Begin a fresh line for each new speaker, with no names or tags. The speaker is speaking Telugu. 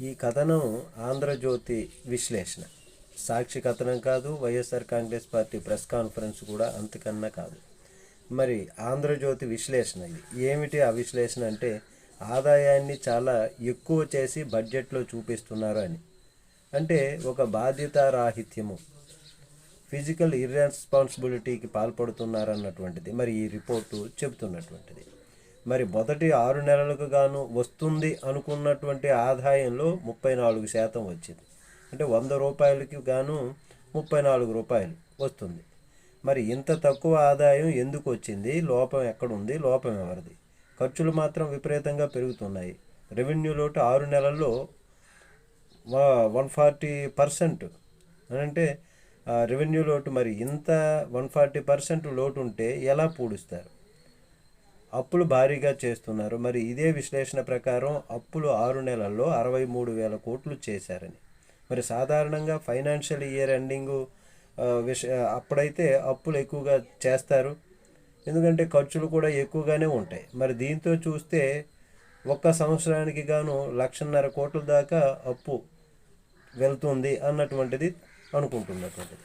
ఈ కథనం ఆంధ్రజ్యోతి విశ్లేషణ. సాక్షి కథనం కాదు YSR Congress party press conference కూడా అంతకన్నా కాదు. మరి ఆంధ్రజ్యోతి విశ్లేషణ ఇది. ఏమిటి ఆ విశ్లేషణ అంటే ఆదాయాన్ని చాలా ఎక్కువ చేసి బడ్జెట్లో చూపిస్తున్నారు అని. అంటే ఒక బాధ్యతారాహిత్యము. ఫిజికల్ ఇర్రెస్పాన్సిబిలిటీకి పాల్పడుతున్నారన్నటువంటిది. మరి ఈ రిపోర్టు చెబుతున్నటువంటిది. మరి మొదటి ఆరు నెలలకు గాను వస్తుంది అనుకున్నటువంటి ఆదాయంలో ముప్పై నాలుగు శాతం వచ్చింది. అంటే వంద రూపాయలకి గాను ముప్పై నాలుగు రూపాయలు వస్తుంది. మరి ఇంత తక్కువ ఆదాయం ఎందుకు వచ్చింది? లోపం ఎక్కడుంది? లోపం ఎవరిది? ఖర్చులు మాత్రం విపరీతంగా పెరుగుతున్నాయి. రెవెన్యూ లోటు ఆరు నెలల్లో వన్ ఫార్టీ పర్సెంట్ అంటే రెవెన్యూ లోటు మరి ఇంత వన్ ఫార్టీ పర్సెంట్ లోటు ఉంటే ఎలా పూడుస్తారు? అప్పులు భారీగా చేస్తున్నారు. మరి ఇదే విశ్లేషణ ప్రకారం అప్పులు ఆరు నెలల్లో అరవై మూడు వేల కోట్లు చేశారని. మరి సాధారణంగా ఫైనాన్షియల్ ఇయర్ ఎండింగు విష అప్పుడైతే అప్పులు ఎక్కువగా చేస్తారు. ఎందుకంటే ఖర్చులు కూడా ఎక్కువగానే ఉంటాయి. మరి దీంతో చూస్తే ఒక్క సంవత్సరానికి గాను లక్షన్నర కోట్ల దాకా అప్పు వెళ్తుంది అన్నటువంటిది అనుకుంటున్నటువంటిది.